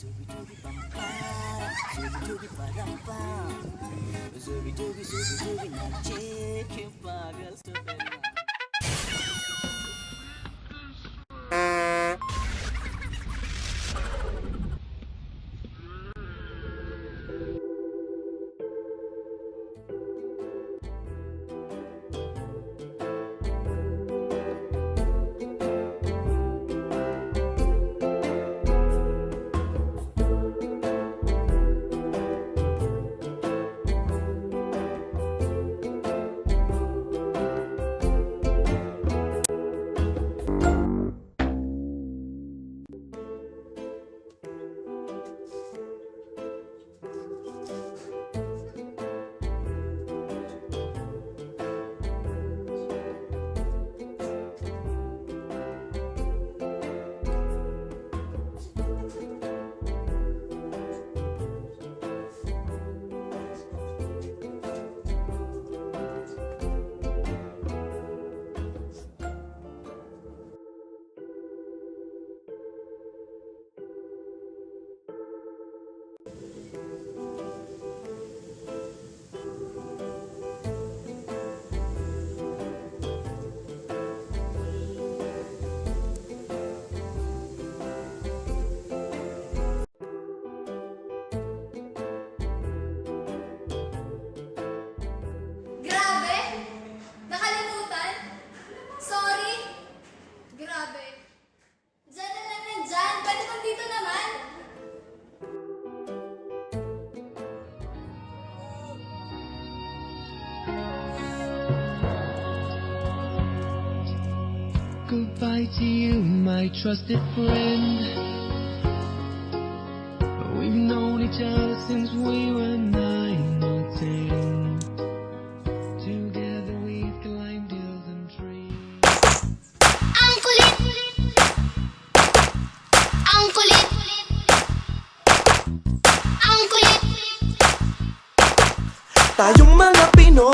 Zubi pam pam, zubi dubi param pam, zubi dubi zubi dubi nache que pagal super. Goodbye to you, my trusted friend. We've known each other since we were nine or ten. Together we've climbed hills and trees. Ang kulit! Ang kulit! Ang kulit! Tayong mga Pinoy